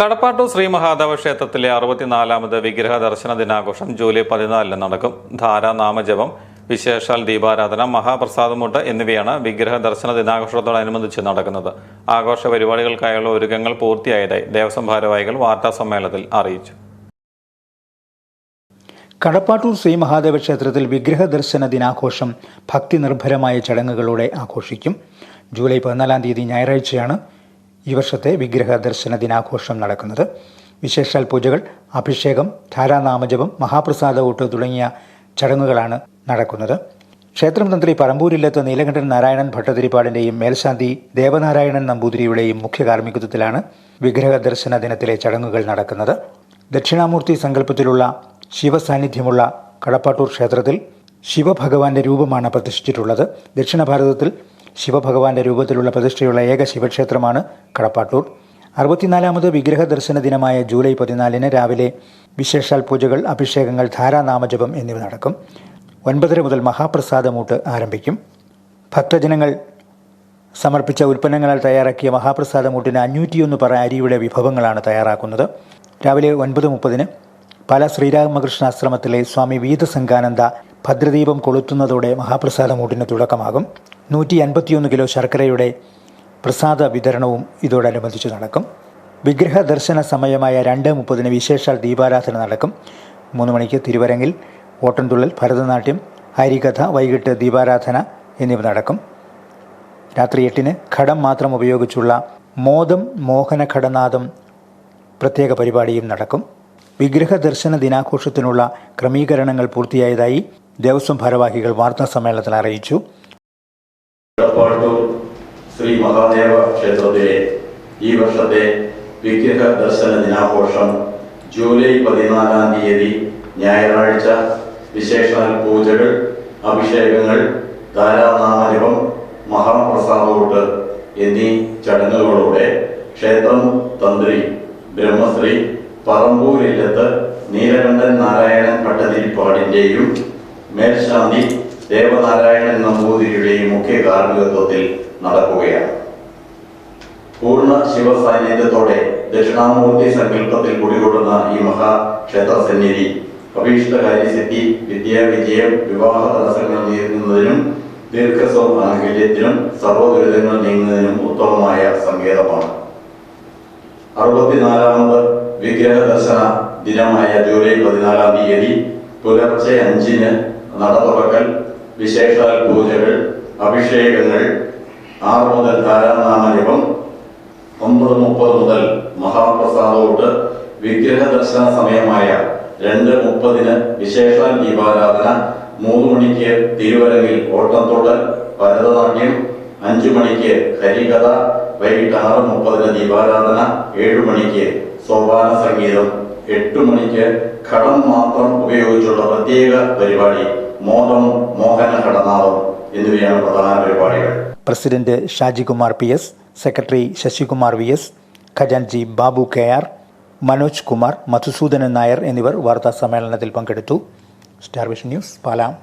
കടപ്പാട്ടൂർ ശ്രീ മഹാദേവ ക്ഷേത്രത്തിലെ അറുപത്തിനാലാമത് വിഗ്രഹ ദർശന ദിനാഘോഷം ജൂലൈ പതിനാലിന് നടക്കും. ധാരാ നാമജപം വിശേഷാൽ ദീപാരാധന മഹാപ്രസാദമുട്ട് എന്നിവയാണ് വിഗ്രഹ ദർശന ദിനാഘോഷത്തോടനുബന്ധിച്ച് നടക്കുന്നത്. ആഘോഷ പരിപാടികൾക്കായുള്ള ഒരുക്കങ്ങൾ പൂർത്തിയായതായി ദേവസ്വം ഭാരവാഹികൾ വാർത്താ സമ്മേളനത്തിൽ അറിയിച്ചു. കടപ്പാട്ടൂർ ശ്രീ മഹാദേവ ക്ഷേത്രത്തിൽ വിഗ്രഹ ദർശന ദിനാഘോഷം ഭക്തി നിർഭരമായ ചടങ്ങുകളോടെ ആഘോഷിക്കും. ജൂലൈ പതിനാലാം തീയതി ഞായറാഴ്ചയാണ് ഈ വർഷത്തെ വിഗ്രഹ ദർശന ദിനാഘോഷം നടക്കുന്നത്. വിശേഷാൽ പൂജകൾ അഭിഷേകം ധാരാനാമജപം മഹാപ്രസാദ ഊട്ട് തുടങ്ങിയ ചടങ്ങുകളാണ് നടക്കുന്നത്. ക്ഷേത്രം തന്ത്രി പറമ്പൂരില്ലത്ത് നീലകണ്ഠൻ നാരായണൻ ഭട്ടതിരിപ്പാടിന്റെയും മേൽശാന്തി ദേവനാരായണൻ നമ്പൂതിരിയുടെയും മുഖ്യ കാർമ്മികത്വത്തിലാണ് വിഗ്രഹ ദർശന ദിനത്തിലെ ചടങ്ങുകൾ നടക്കുന്നത്. ദക്ഷിണാമൂർത്തി സങ്കല്പത്തിലുള്ള ശിവസാന്നിധ്യമുള്ള കടപ്പാട്ടൂർ ക്ഷേത്രത്തിൽ ശിവഭഗവാന്റെ രൂപമാണ് പ്രതിഷ്ഠിച്ചിട്ടുള്ളത്. ദക്ഷിണ ഭാരതത്തിൽ ശിവഭഗവാന്റെ രൂപത്തിലുള്ള പ്രതിഷ്ഠയുള്ള ഏക ശിവക്ഷേത്രമാണ് കടപ്പാട്ടൂർ. അറുപത്തിനാലാമത് വിഗ്രഹ ദർശന ദിനമായ ജൂലൈ പതിനാലിന് രാവിലെ വിശേഷാൽ പൂജകൾ അഭിഷേകങ്ങൾ ധാരാനാമജപം എന്നിവ നടക്കും. ഒൻപതര മുതൽ മഹാപ്രസാദമൂട്ട് ആരംഭിക്കും. ഭക്തജനങ്ങൾ സമർപ്പിച്ച ഉൽപ്പന്നങ്ങളാൽ തയ്യാറാക്കിയ മഹാപ്രസാദമൂട്ടിന് അഞ്ഞൂറ്റിയൊന്ന് പറ അരിയുടെ വിഭവങ്ങളാണ് തയ്യാറാക്കുന്നത്. രാവിലെ ഒൻപത് മുപ്പതിന് പല ശ്രീരാമകൃഷ്ണാശ്രമത്തിലെ സ്വാമി വീതസംഗാനന്ദ ഭദ്രദീപം കൊളുത്തുന്നതോടെ മഹാപ്രസാദമൂട്ടിന് തുടക്കമാകും. നൂറ്റി അൻപത്തിയൊന്ന് കിലോ ശർക്കരയുടെ പ്രസാദ വിതരണവും ഇതോടനുബന്ധിച്ച് നടക്കും. വിഗ്രഹ ദർശന സമയമായ രണ്ട് മുപ്പതിന് വിശേഷാൽ ദീപാരാധന നടക്കും. മൂന്ന് മണിക്ക് തിരുവരങ്ങിൽ ഓട്ടൻതുള്ളൽ ഭരതനാട്യം ഹരികഥ വൈകിട്ട് ദീപാരാധന എന്നിവ നടക്കും. രാത്രി എട്ടിന് ഘടം മാത്രം ഉപയോഗിച്ചുള്ള മോദം മോഹന ഘടനാദം പ്രത്യേക പരിപാടിയും നടക്കും. വിഗ്രഹ ദർശന ദിനാഘോഷത്തിനുള്ള ക്രമീകരണങ്ങൾ പൂർത്തിയായതായി ദേവസ്വം ഭാരവാഹികൾ വാർത്താ സമ്മേളനത്തിൽ അറിയിച്ചു. മഹാദേവ ക്ഷേത്രത്തിലെ ഈ വർഷത്തെ വിഗ്രഹ ദർശന ദിനാഘോഷം ജൂലൈ പതിനാലാം തീയതി ഞായറാഴ്ച. വിശേഷാൽ പൂജകൾ അഭിഷേകങ്ങൾ ധാരാനാമജപം മഹാപ്രസാദോട്ട് എന്നീ ചടങ്ങുകളോടെ ക്ഷേത്രം തന്ത്രി ബ്രഹ്മശ്രീ പറമ്പൂരില്ലത്ത് നീലകണ്ഠൻ നാരായണൻ ഭട്ടതിരിപ്പാടിന്റെയും മേൽശാന്തി ദേവനാരായണൻ നമ്പൂതിരിയുടെയും മുഖ്യ കാർമ്മികത്വത്തിൽ നടക്കുകയാണ്. പൂർണ ശിവസാന്നിധ്യത്തോടെ ദക്ഷിണാമൂർത്തി സങ്കല്പത്തിൽ കുടികൊള്ളുന്ന ഈ മഹാക്ഷേത്ര സന്നിധി അഭീഷ്ടകാര്യസിദ്ധി വിദ്യാവിജയം വിവാഹ തടസ്സങ്ങൾ നീങ്ങുന്നതിനും ദീർഘസ്വം ആനുകൂല്യത്തിനും സർവദുരിതങ്ങൾ നീങ്ങുന്നതിനും ഉത്തമമായ സങ്കേതമാണ്. അറുപത്തിനാലാമത് വിഗ്രഹ ദർശന ദിനമായ ജൂലൈ പതിനാലാം തീയതി പുലർച്ചെ അഞ്ചിന് നട തുറക്കൽ വിശേഷാൽ പൂജകൾ അഭിഷേകങ്ങൾ ആറ് മുതൽ താരാനാമജപം ഒമ്പത് മുപ്പത് മുതൽ മഹാപ്രസാദോട്ട് വിഗ്രഹ ദർശന സമയമായ രണ്ട് മുപ്പതിന് വിശേഷാൽ ദീപാരാധന മൂന്ന് മണിക്ക് തിരുവരങ്ങിൽ ഓട്ടംതുള്ളൽ ഭരതനാട്യം അഞ്ചു മണിക്ക് ഹരികഥ വൈകിട്ട് ആറ് മുപ്പതിന് ദീപാരാധന ഏഴു മണിക്ക് സോപാന സംഗീതം എട്ടു മണിക്ക് ഘടം മാത്രം ഉപയോഗിച്ചുള്ള പ്രത്യേക പരിപാടി മോദം മോഹന കടനാളം എന്നിവയാണ് പ്രധാന പരിപാടികൾ. President Shajikumar P S secretary Sasikumar V S ഖജാൻജി Babu K R Manoj Kumar Madhusoodanan Nair എന്നിവർ വാർത്താ സമ്മേളനത്തിൽ പങ്കെടുത്തു. Star vision news Palam.